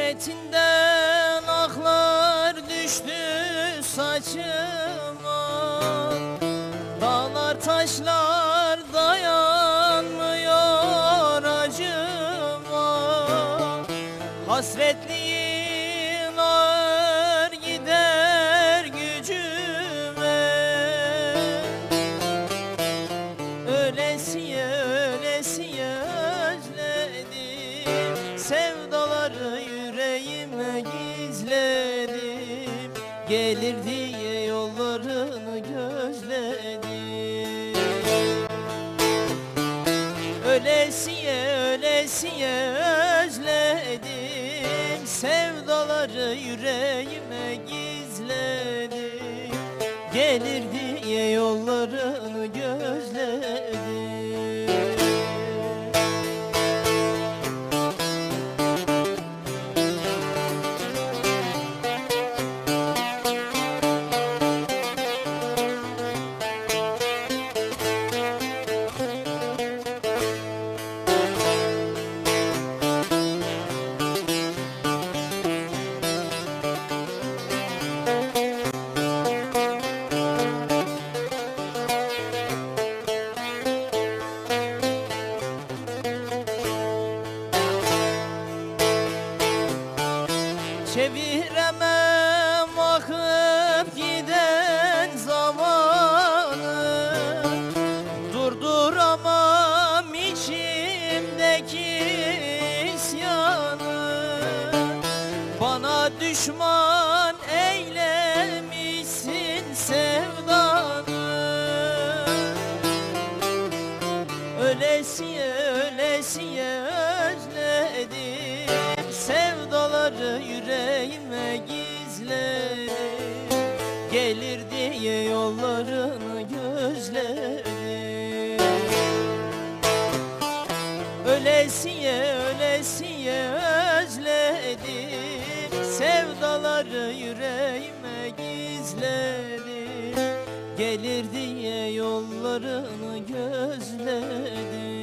Hasretinden aklar düştü saçıma. Dağlar taşlar dayanmıyor acıma. Hasretliğin yollarını gözledim Ölesiye ölesiye özledim. Sevdaları yüreğime gizledim Gelir diye yollarını gözledim Çeviremem akıp giden zamanı. Durduramam içimdeki isyanı. Bana düşman eylemişsin sevdanı. Ölesiye ölesiye Sevdaları yüreğime gizledim Gelir diye yollarını gözledim Ölesiye ölesiye özledim Sevdaları yüreğime gizledim Gelir diye yollarını gözledim